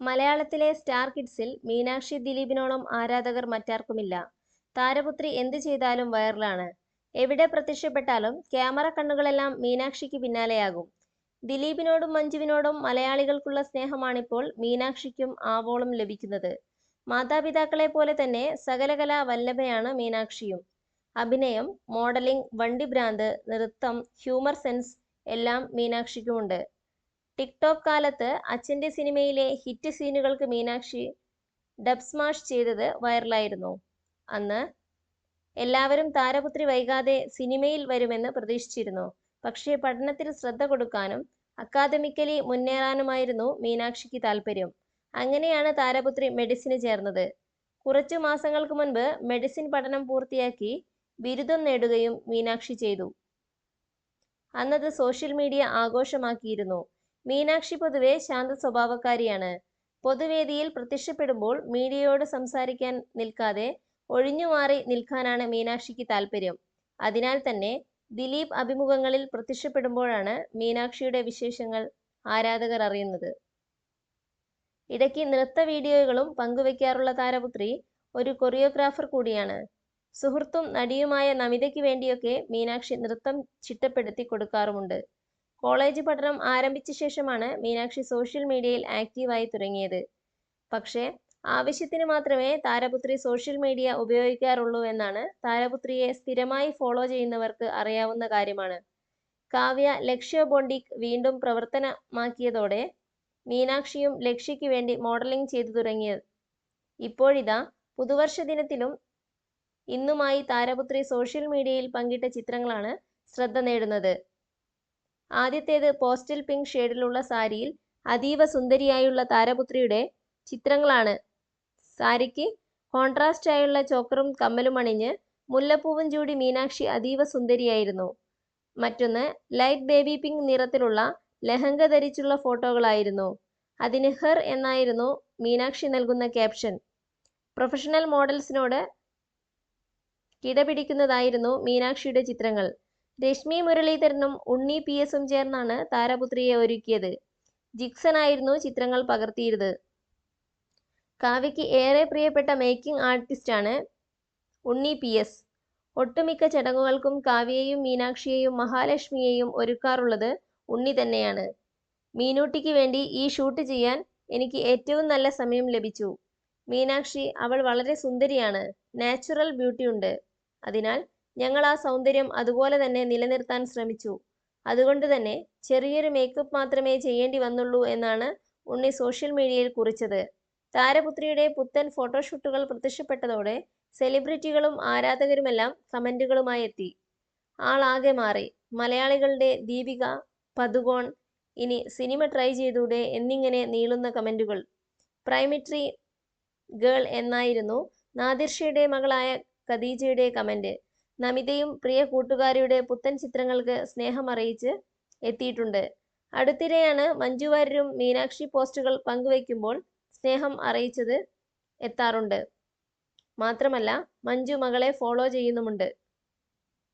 മലയാളത്തിലെ സ്റ്റാർ കിഡ്സിൽ മീനാക്ഷി ദിലീപിനോളം ആരാധകർ മറ്റാർക്കുമില്ല. താരപുത്രി എന്ത് ചെയ്താലും വൈറലാണ്. എവിടെ പ്രത്യക്ഷപ്പെട്ടാലും ക്യാമറ കണ്ണുകളെല്ലാം മീനാക്ഷിക്ക് പിന്നാലെയാകും. ദിലീപിനോടും മഞ്ജുവിനോടും മലയാളികൾക്കുള്ള സ്നേഹമാണിപ്പോൾ മീനാക്ഷിക്കും ആവോളം ലഭിക്കുന്നത്. മാതാപിതാക്കളെ പോലെ തന്നെ സകലകലാ വല്ലഭയാണ് മീനാക്ഷിയും. അഭിനയം, മോഡലിംഗ്, വണ്ടി ഭ്രാന്ത് നൃത്തം, ഹ്യൂമർ സെൻസ് എല്ലാം മീനാക്ഷിക്കുമുണ്ട്. ടിക് ടോക് കാലത്ത് അച്ഛന്റെ സിനിമയിലെ ഹിറ്റ് സീനുകൾക്ക് മീനാക്ഷി ഡബ് സ്മാഷ് ചെയ്തത് വൈറലായിരുന്നു. അന്ന് എല്ലാവരും താരപുത്രി വൈകാതെ സിനിമയിൽ വരുമെന്ന് പ്രതീക്ഷിച്ചിരുന്നു. പക്ഷേ പഠനത്തിൽ ശ്രദ്ധ കൊടുക്കാനും അക്കാദമിക്കലി മുന്നേറാനുമായിരുന്നു മീനാക്ഷിക്ക് താല്പര്യം അങ്ങനെയാണ് താരപുത്രി മെഡിസിന് ചേർന്നത്. കുറച്ചു മാസങ്ങൾക്ക് മുൻപ് മെഡിസിൻ പഠനം പൂർത്തിയാക്കി ബിരുദം നേടുകയും മീനാക്ഷി ചെയ്തു. അന്നത് സോഷ്യൽ മീഡിയ ആഘോഷമാക്കിയിരുന്നു. മീനാക്ഷി പൊതുവെ ശാന്ത സ്വഭാവക്കാരിയാണ് പൊതുവേദിയിൽ പ്രത്യക്ഷപ്പെടുമ്പോൾ മീഡിയയോട് സംസാരിക്കാൻ നിൽക്കാതെ ഒഴിഞ്ഞുമാറി നിൽക്കാനാണ് മീനാക്ഷിക്ക് താല്പര്യം അതിനാൽ തന്നെ ദിലീപ് അഭിമുഖങ്ങളിൽ പ്രത്യക്ഷപ്പെടുമ്പോഴാണ് മീനാക്ഷിയുടെ വിശേഷങ്ങൾ ആരാധകർ അറിയുന്നത്. ഇടയ്ക്ക് നൃത്ത വീഡിയോകളും പങ്കുവെക്കാറുള്ള താരപുത്രി ഒരു കൊറിയോഗ്രാഫർ കൂടിയാണ്. സുഹൃത്തും നടിയുമായ നമിതയ്ക്ക് വേണ്ടിയൊക്കെ മീനാക്ഷി നൃത്തം ചിട്ടപ്പെടുത്തി കൊടുക്കാറുമുണ്ട്. കോളേജ് പഠനം ആരംഭിച്ച ശേഷമാണ് മീനാക്ഷി സോഷ്യൽ മീഡിയയിൽ ആക്റ്റീവായി തുടങ്ങിയത്. പക്ഷേ ആവശ്യത്തിന് മാത്രമേ താരപുത്രി സോഷ്യൽ മീഡിയ ഉപയോഗിക്കാറുള്ളൂ എന്നാണ് താരപുത്രിയെ സ്ഥിരമായി ഫോളോ ചെയ്യുന്നവർക്ക് അറിയാവുന്ന കാര്യമാണ്. കാവ്യ ലക്ഷ്യ ബോണ്ടിക് വീണ്ടും പ്രവർത്തനമാക്കിയതോടെ മീനാക്ഷിയും ലക്ഷ്യയ്ക്ക് വേണ്ടി മോഡലിംഗ് ചെയ്തു തുടങ്ങിയത് ഇപ്പോഴിതാ പുതുവർഷ ദിനത്തിലും ഇന്നുമായി താരപുത്രി സോഷ്യൽ മീഡിയയിൽ പങ്കിട്ട ചിത്രങ്ങളാണ് ശ്രദ്ധ നേടുന്നത്. ആദ്യത്തേത് പോസ്റ്റൽ പിങ്ക് ഷെയ്ഡിലുള്ള സാരിയിൽ അതീവ സുന്ദരിയായുള്ള താരപുത്രിയുടെ ചിത്രങ്ങളാണ്. സാരിക്ക് കോൺട്രാസ്റ്റായുള്ള ചോക്കറും കമ്മലും അണിഞ്ഞ് മുല്ലപ്പൂവും ചൂടി മീനാക്ഷി അതീവ സുന്ദരിയായിരുന്നു. മറ്റൊന്ന് ലൈറ്റ് ബേബി പിങ്ക് നിറത്തിലുള്ള ലഹങ്ക ധരിച്ചുള്ള ഫോട്ടോകളായിരുന്നു. അതിന് ഹെർ എന്നായിരുന്നു മീനാക്ഷി നൽകുന്ന ക്യാപ്ഷൻ. പ്രൊഫഷണൽ മോഡൽസിനോട് കിടപിടിക്കുന്നതായിരുന്നു മീനാക്ഷിയുടെ ചിത്രങ്ങൾ. രശ്മി മുരളീധരനും ഉണ്ണി പി എസും ചേർന്നാണ് താരപുത്രിയെ ഒരുക്കിയത്. ജിക്സൺ ആയിരുന്നു ചിത്രങ്ങൾ പകർത്തിയിരുന്നത് കാവ്യയ്ക്ക് ഏറെ പ്രിയപ്പെട്ട മേക്കിംഗ് ആർട്ടിസ്റ്റാണ് ഉണ്ണി പി എസ്. ഒട്ടുമിക്ക ചടങ്ങുകൾക്കും കാവ്യയെയും മീനാക്ഷിയെയും മഹാലക്ഷ്മിയെയും ഒരുക്കാറുള്ളത് ഉണ്ണി തന്നെയാണ്. മീനൂട്ടിക്ക് വേണ്ടി ഈ ഷൂട്ട് ചെയ്യാൻ എനിക്ക് ഏറ്റവും നല്ല സമയം ലഭിച്ചു. മീനാക്ഷി അവൾ വളരെ സുന്ദരിയാണ്. നാച്ചുറൽ ബ്യൂട്ടിയുണ്ട്. അതിനാൽ ഞങ്ങൾ ആ സൗന്ദര്യം അതുപോലെ തന്നെ നിലനിർത്താൻ ശ്രമിച്ചു. അതുകൊണ്ട് തന്നെ ചെറിയൊരു മേക്കപ്പ് മാത്രമേ ചെയ്യേണ്ടി വന്നുള്ളൂ എന്നാണ് ഉണ്ണി സോഷ്യൽ മീഡിയയിൽ കുറിച്ചത്. താരപുത്രിയുടെ പുത്തൻ ഫോട്ടോഷൂട്ടുകൾ പ്രത്യക്ഷപ്പെട്ടതോടെ സെലിബ്രിറ്റികളും ആരാധകരുമെല്ലാം കമന്റുകളുമായെത്തി. ആളാകെ മാറി. മലയാളികളുടെ ദീപിക പതുകോൺ ഇനി സിനിമ ട്രൈ ചെയ്തൂടെ എന്നിങ്ങനെ നീളുന്ന കമന്റുകൾ. പ്രൈമറ്ററി ഗേൾ എന്നായിരുന്നു നാദിർഷയുടെ മകളായ ഖദീജയുടെ കമന്റ്. നമിതയും പ്രിയ കൂട്ടുകാരിയുടെ പുത്തൻ ചിത്രങ്ങൾക്ക് സ്നേഹം അറിയിച്ച് എത്തിയിട്ടുണ്ട്. അടുത്തിടെയാണ് മഞ്ജു വാര്യരും മീനാക്ഷി പോസ്റ്റുകൾ പങ്കുവയ്ക്കുമ്പോൾ സ്നേഹം അറിയിച്ചത് എത്താറുണ്ട്. മാത്രമല്ല മഞ്ജു മകളെ ഫോളോ ചെയ്യുന്നുമുണ്ട്.